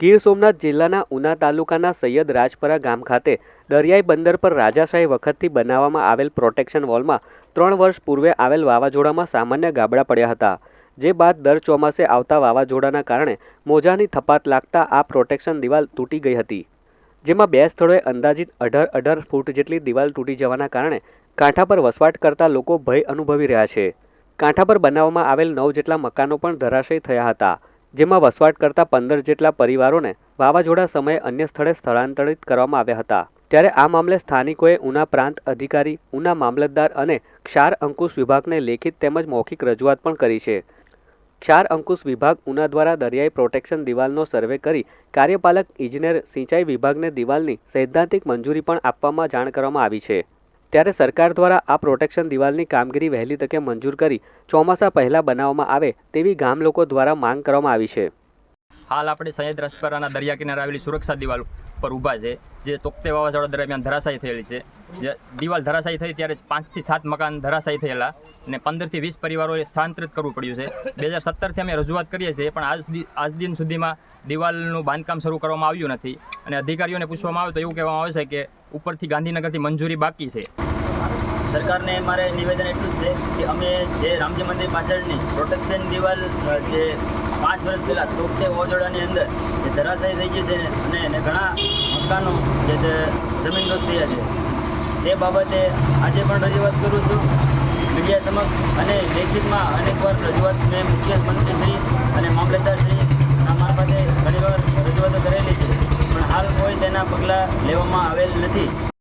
ગીર સોમનાથ જિલ્લાના ઉના તાલુકાના સૈયદ રાજપરા ગામ ખાતે દરિયાઈ બંદર પર રાજાશાહી વખતથી બનાવવામાં આવેલ પ્રોટેક્શન વોલમાં ત્રણ વર્ષ પૂર્વે આવેલ વાવાઝોડામાં સામાન્ય ગાબડા પડ્યા હતા. જે બાદ દર ચોમાસે આવતા વાવાઝોડાના કારણે મોજાની થપાત લાગતા આ પ્રોટેક્શન દિવાલ તૂટી ગઈ હતી. જેમાં બે સ્થળોએ અંદાજિત અઢાર અઢાર ફૂટ જેટલી દિવાલ તૂટી જવાના કારણે કાંઠા પર વસવાટ કરતા લોકો ભય અનુભવી રહ્યા છે. કાંઠા પર બનાવવામાં આવેલ નવ જેટલા મકાનો પણ ધરાશયી થયા હતા. જેમાં વસવાટ કરતા પંદર જેટલા પરિવારોને વાવાઝોડા સમયે અન્ય સ્થળે સ્થળાંતરિત કરવામાં આવ્યા હતા. ત્યારે આ મામલે સ્થાનિકોએ ઉના પ્રાંત અધિકારી, ઉના મામલતદાર અને ક્ષાર અંકુશ વિભાગને લેખિત તેમજ મૌખિક રજૂઆત પણ કરી છે. ક્ષાર અંકુશ વિભાગ ઉના દ્વારા દરિયાઈ પ્રોટેક્શન દિવાલનો સર્વે કરી કાર્યપાલક ઇજનેર સિંચાઈ વિભાગને દિવાલની સૈદ્ધાંતિક મંજૂરી પણ આપવામાં જાણ કરવામાં આવી છે. ત્યારે સરકાર દ્વારા આ પ્રોટેક્શન દિવાલની કામગીરી વહેલી તકે મંજૂર કરી ચોમાસા પહેલાં બનાવવામાં આવે તેવી ગામ લોકો દ્વારા માંગ કરવામાં આવી છે. હાલ આપણે સૈયદ રસપરાના દરિયા કિનારે આવેલી સુરક્ષા દિવાલ પર ઊભા છે, જે તોકતે વાવાઝોડા દરમિયાન ધરાશાયી થયેલી છે. જે દિવાલ ધરાશાયી થઈ ત્યારે પાંચથી સાત મકાન ધરાશાયી થયેલા અને પંદરથી વીસ પરિવારોએ સ્થળાંતરિત કરવું પડ્યું છે. બે હજાર સત્તરથી અમે રજૂઆત કરીએ છીએ, પણ આજ આજ દિન સુધીમાં દિવાલનું બાંધકામ શરૂ કરવામાં આવ્યું નથી. અને અધિકારીઓને પૂછવામાં આવે તો એવું કહેવામાં આવે છે કે ઉપરથી ગાંધીનગરથી મંજૂરી બાકી છે. સરકારને મારે નિવેદન એટલું જ છે કે અમે જે રામજી મંદિર પાછળની પ્રોટેક્શન દિવાલ જે પાંચ વર્ષ પહેલાં તોકતે વાવાઝોડાની અંદર જે ધરાશાયી થઈ ગઈ છે અને એને ઘણા મકાનો જે તે જમીનદોસ્ત થયા છે. તે બાબતે આજે પણ રજૂઆત કરું છું. મીડિયા સમક્ષ અને લેખિતમાં અનેકવાર રજૂઆત મેં મુખ્યમંત્રીશ્રી અને મામલતદારશ્રી મારફતે ઘણીવાર રજૂઆતો કરેલી છે, પણ હાલ કોઈ તેના પગલાં લેવામાં આવેલ નથી.